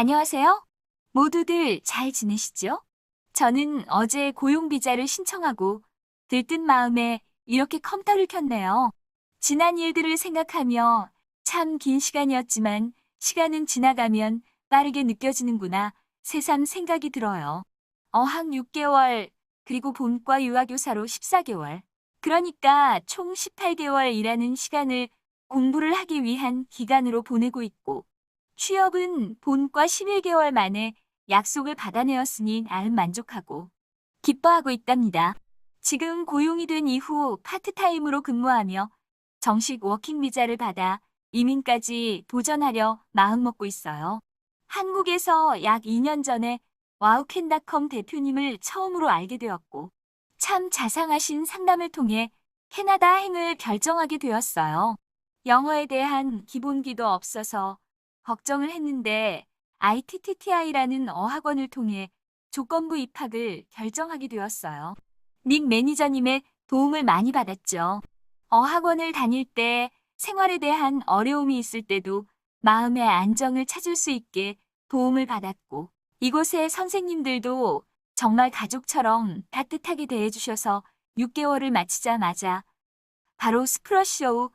안녕하세요. 모두들 잘 지내시죠? 저는 어제 고용비자를 신청하고 들뜬 마음에 이렇게 컴퓨터를 켰네요. 지난 일들을 생각하며 참 긴 시간이었지만 시간은 지나가면 빠르게 느껴지는구나 새삼 생각이 들어요. 어학 6개월, 그리고 본과 유아교사로 14개월. 그러니까 총 18개월 일하는 시간을 공부를 하기 위한 기간으로 보내고 있고, 취업은 본과 11개월 만에 약속을 받아내었으니 나름 만족하고, 기뻐하고 있답니다. 지금 고용이 된 이후 파트타임으로 근무하며 정식 워킹 비자를 받아 이민까지 도전하려 마음먹고 있어요. 한국에서 약 2년 전에 와우캔닷컴 대표님을 처음으로 알게 되었고, 참 자상하신 상담을 통해 캐나다 행을 결정하게 되었어요. 영어에 대한 기본기도 없어서 걱정을 했는데 ITTTI라는 어학원을 통해 조건부 입학을 결정하게 되었어요. 닉 매니저님의 도움을 많이 받았죠. 어학원을 다닐 때 생활에 대한 어려움이 있을 때도 마음의 안정을 찾을 수 있게 도움을 받았고 이곳의 선생님들도 정말 가족처럼 따뜻하게 대해주셔서 6개월을 마치자마자 바로 후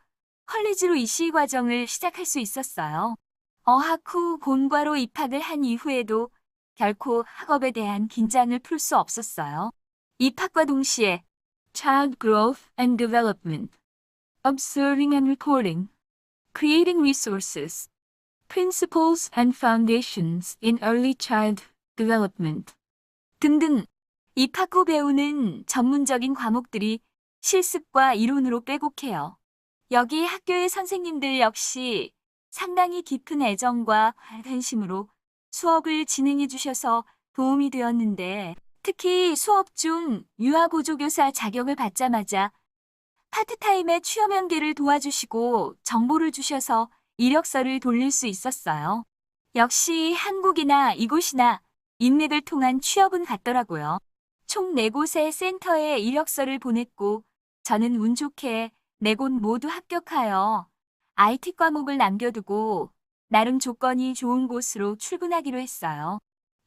컬리지로 이시 과정을 시작할 수 있었어요. 어학 후 본과로 입학을 한 이후에도 결코 학업에 대한 긴장을 풀 수 없었어요. 입학과 동시에 Child Growth and Development, Observing and Recording, Creating Resources, Principles and Foundations in Early Child Development 등등 입학 후 배우는 전문적인 과목들이 실습과 이론으로 빼곡해요. 여기 학교의 선생님들 역시 상당히 깊은 애정과 관심으로 수업을 진행해 주셔서 도움이 되었는데 특히 수업 중 유아보조교사 자격을 받자마자 파트타임의 취업 연계를 도와주시고 정보를 주셔서 이력서를 돌릴 수 있었어요. 역시 한국이나 이곳이나 인맥을 통한 취업은 같더라고요. 총 4곳의 센터에 이력서를 보냈고 저는 운 좋게 4곳 모두 합격하여 IT 과목을 남겨두고 나름 조건이 좋은 곳으로 출근하기로 했어요.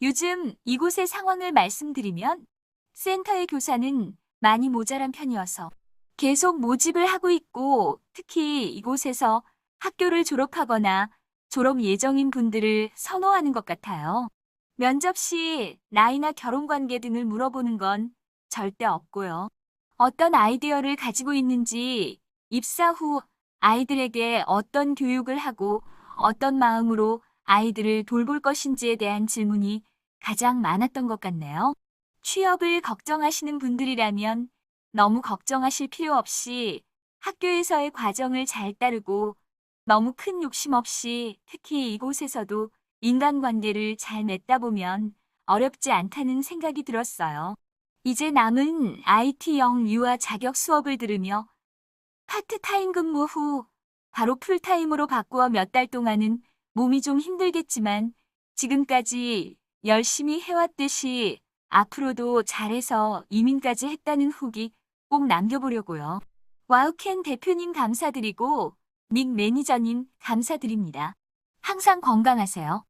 요즘 이곳의 상황을 말씀드리면 센터의 교사는 많이 모자란 편이어서 계속 모집을 하고 있고 특히 이곳에서 학교를 졸업하거나 졸업 예정인 분들을 선호하는 것 같아요. 면접 시 나이나 결혼 관계 등을 물어보는 건 절대 없고요. 어떤 아이디어를 가지고 있는지 입사 후 아이들에게 어떤 교육을 하고 어떤 마음으로 아이들을 돌볼 것인지에 대한 질문이 가장 많았던 것 같네요. 취업을 걱정하시는 분들이라면 너무 걱정하실 필요 없이 학교에서의 과정을 잘 따르고 너무 큰 욕심 없이 특히 이곳에서도 인간관계를 잘 맺다 보면 어렵지 않다는 생각이 들었어요. 이제 남은 IT형 유아 자격 수업을 들으며 파트타임 근무 후 바로 풀타임으로 바꾸어 몇 달 동안은 몸이 좀 힘들겠지만 지금까지 열심히 해왔듯이 앞으로도 잘해서 이민까지 했다는 후기 꼭 남겨보려고요. 와우캔 대표님 감사드리고 닉 매니저님 감사드립니다. 항상 건강하세요.